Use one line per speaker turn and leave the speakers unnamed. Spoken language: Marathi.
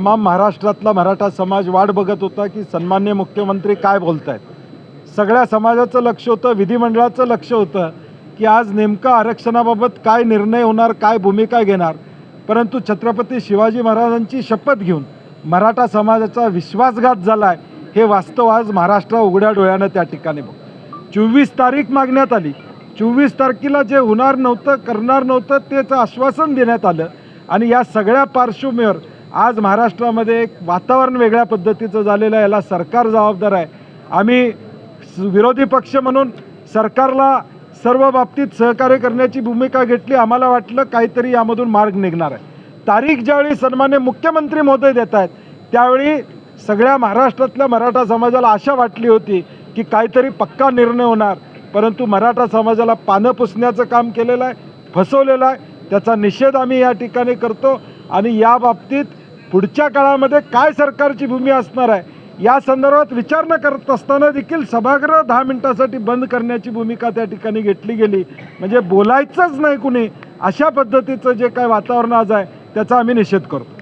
तमाम महाराष्ट्रातला मराठा समाज वाट बघत होता की सन्मान्य मुख्यमंत्री काय बोलत आहेत सगळ्या समाजाचं लक्ष होतं विधिमंडळाचं लक्ष होतं की आज नेमकं आरक्षणाबाबत काय निर्णय होणार काय भूमिका घेणार. परंतु छत्रपती शिवाजी महाराजांची शपथ घेऊन मराठा समाजाचा विश्वासघात झाला आहे हे वास्तव आज महाराष्ट्र उघड्या डोळ्यानं त्या ठिकाणी बघ. चोवीस तारीख मागण्यात आली. चोवीस तारखेला जे होणार नव्हतं करणार नव्हतं त्याचं आश्वासन देण्यात आलं. आणि या सगळ्या पार्श्वभूमीवर आज महाराष्ट्रामध्ये एक वातावरण वेगळ्या पद्धतीचं झालेलं आहे. याला सरकार जबाबदार आहे. आम्ही स- विरोधी पक्ष म्हणून सरकारला सर्व बाबतीत सहकार्य करण्याची भूमिका घेतली. आम्हाला वाटलं काहीतरी यामधून मार्ग निघणार आहे. तारीख ज्यावेळी सन्मान्य मुख्यमंत्री महोदय देत आहेत त्यावेळी सगळ्या महाराष्ट्रातल्या मराठा समाजाला आशा वाटली होती की काहीतरी पक्का निर्णय होणार. परंतु मराठा समाजाला पानं पुसण्याचं काम केलेलं आहे फसवलेलं आहे. त्याचा निषेध आम्ही या ठिकाणी करतो आणि या बाबतीत पुढच्या काळामध्ये काय सरकारची भूमी असणार आहे या संदर्भात विचार न करत असताना देखील सभागृह दहा मिनिटासाठी बंद करण्याची भूमिका त्या ठिकाणी घेतली गेली. म्हणजे बोलायचंच नाही कुणी. अशा पद्धतीचं जे काय वातावरण आज आहे त्याचा आम्ही निषेध करतो.